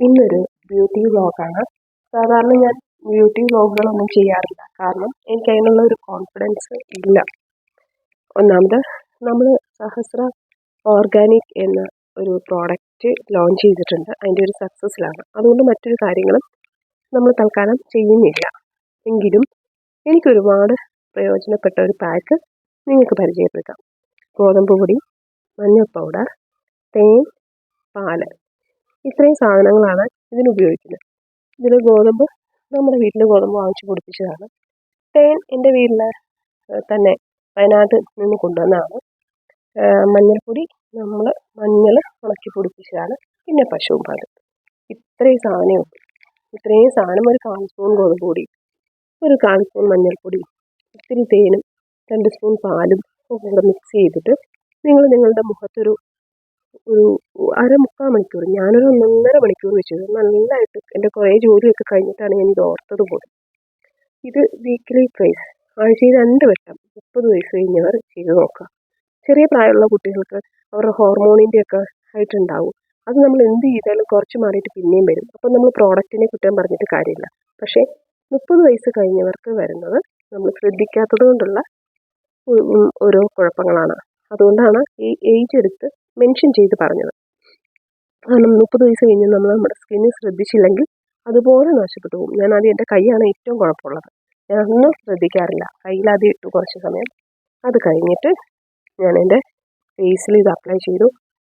ഇന്നൊരു ബ്യൂട്ടി വ്ളോഗാണ് സാധാരണ ഞാൻ ബ്യൂട്ടി വ്ളോഗുകളൊന്നും ചെയ്യാറില്ല. കാരണം എനിക്ക് അതിനുള്ള ഒരു കോൺഫിഡൻസ് ഇല്ല. ഒന്നാമത് നമ്മൾ സഹസ്ര ഓർഗാനിക് എന്ന ഒരു പ്രോഡക്റ്റ് ലോഞ്ച് ചെയ്തിട്ടുണ്ട്. അതിന്റെ ഒരു സക്സസ്സിലാണ് അതുകൊണ്ട് മറ്റൊരു കാര്യങ്ങളും നമ്മൾ തൽക്കാലം ചെയ്യുന്നില്ല. എങ്കിലും എനിക്കൊരുപാട് പ്രയോജനപ്പെട്ട ഒരു പാക്ക് നിങ്ങൾക്ക് പരിചയപ്പെടുത്താം. ഗോതമ്പ് പൊടി മഞ്ഞൾ പൗഡർ തേൻ പാൽ. ഇത്രയും സാധനങ്ങളാണ് ഇതിന് ഉപയോഗിക്കുന്നത്. ഇതിൽ ഗോതമ്പ് നമ്മുടെ വീട്ടിൽ ഗോതമ്പ് വാങ്ങിച്ച് പൊടിപ്പിച്ചതാണ് തേൻ എന്റെ വീട്ടിൽ തന്നെ വയനാട്ടിൽ നിന്ന് കൊണ്ടുവന്നതാണ്. മഞ്ഞൾപ്പൊടി നമ്മൾ മഞ്ഞൾ ഉണക്കി പൊടിപ്പിച്ചതാണ്. പിന്നെ പശുവും പാൽ ഇത്രയും സാധനവും ഇത്രയും സാധനം ഒരു കാൽ സ്പൂൺ ഗോതമ്പ് പൊടി ഒരു കാൽ സ്പൂൺ മഞ്ഞൾപ്പൊടി ഇത്തിരി തേനും രണ്ട് സ്പൂൺ പാലും ഒക്കെ കൂടെ മിക്സ് ചെയ്തിട്ട് നിങ്ങൾ നിങ്ങളുടെ മുഖത്തൊരു ഒരു അര മുക്കാൽ മണിക്കൂർ ഞാനൊരു ഒന്നൊന്നര മണിക്കൂർ വെച്ചു നല്ലതായിട്ട് എന്റെ കുറേ ജോലിയൊക്കെ കഴിഞ്ഞിട്ടാണ് ഞാൻ ഇത് ഓർത്തത് പോലും ഇത് വീക്കിലി പ്രൈസ് ആഴ്ചയിൽ രണ്ട് വട്ടം മുപ്പത് വയസ്സ് കഴിഞ്ഞവർ ചെയ്ത് നോക്കുക. ചെറിയ പ്രായമുള്ള കുട്ടികൾക്ക് അവരുടെ ഹോർമോണിന്റെ ഒക്കെ ആയിട്ടുണ്ടാവും. അത് നമ്മൾ എന്ത് ചെയ്താലും കുറച്ച് മാറിയിട്ട് പിന്നെയും വരും. അപ്പം നമ്മൾ പ്രോഡക്റ്റിനെ കുറ്റം പറഞ്ഞിട്ട് കാര്യമില്ല. പക്ഷേ മുപ്പത് വയസ്സ് കഴിഞ്ഞവർക്ക് വരുന്നത് നമ്മൾ ശ്രദ്ധിക്കാത്തത് കൊണ്ടുള്ള ഓരോ കുഴപ്പങ്ങളാണ്. അതുകൊണ്ടാണ് ഈ ഏജ് എടുത്ത് മെൻഷൻ ചെയ്ത് പറഞ്ഞത്. കാരണം മുപ്പത് വയസ്സ് കഴിഞ്ഞ് നമ്മൾ നമ്മുടെ സ്കിന്ന് ശ്രദ്ധിച്ചില്ലെങ്കിൽ അതുപോലെ നഷ്ടപ്പെട്ടു പോകും. ഞാൻ ആദ്യം എന്റെ കൈയാണ് ഏറ്റവും കുഴപ്പമുള്ളത്. ഞാൻ ഒന്നും ശ്രദ്ധിക്കാറില്ല. കയ്യിലാദ്യം ഇട്ടു കുറച്ച് സമയം. അത് കഴിഞ്ഞിട്ട് ഞാൻ എന്റെ ഫേസിൽ ഇത് അപ്ലൈ ചെയ്തു.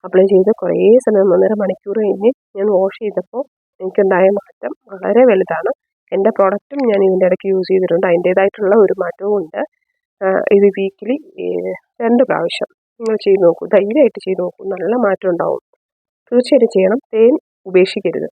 അപ്ലൈ ചെയ്ത് കുറേ സമയം ഒന്നര മണിക്കൂർ കഴിഞ്ഞ് ഞാൻ വാഷ് ചെയ്തപ്പോൾ എനിക്കുണ്ടായ മാറ്റം വളരെ വലുതാണ്. എന്റെ പ്രോഡക്റ്റും ഞാൻ ഇതിന്റെ ഇടയ്ക്ക് യൂസ് ചെയ്തിട്ടുണ്ട്. അതിന്റേതായിട്ടുള്ള ഒരു മാറ്റവും ഉണ്ട്. ഇത് വീക്കിലി രണ്ട് പ്രാവശ്യം. നിങ്ങൾ ചെയ്ത് നോക്കൂ. ധൈര്യമായിട്ട് ചെയ്ത് നോക്കൂ. നല്ല മാറ്റം ഉണ്ടാവും. തീർച്ചയായിട്ടും ചെയ്യണം. തേൻ ഉപേക്ഷിക്കരുത്.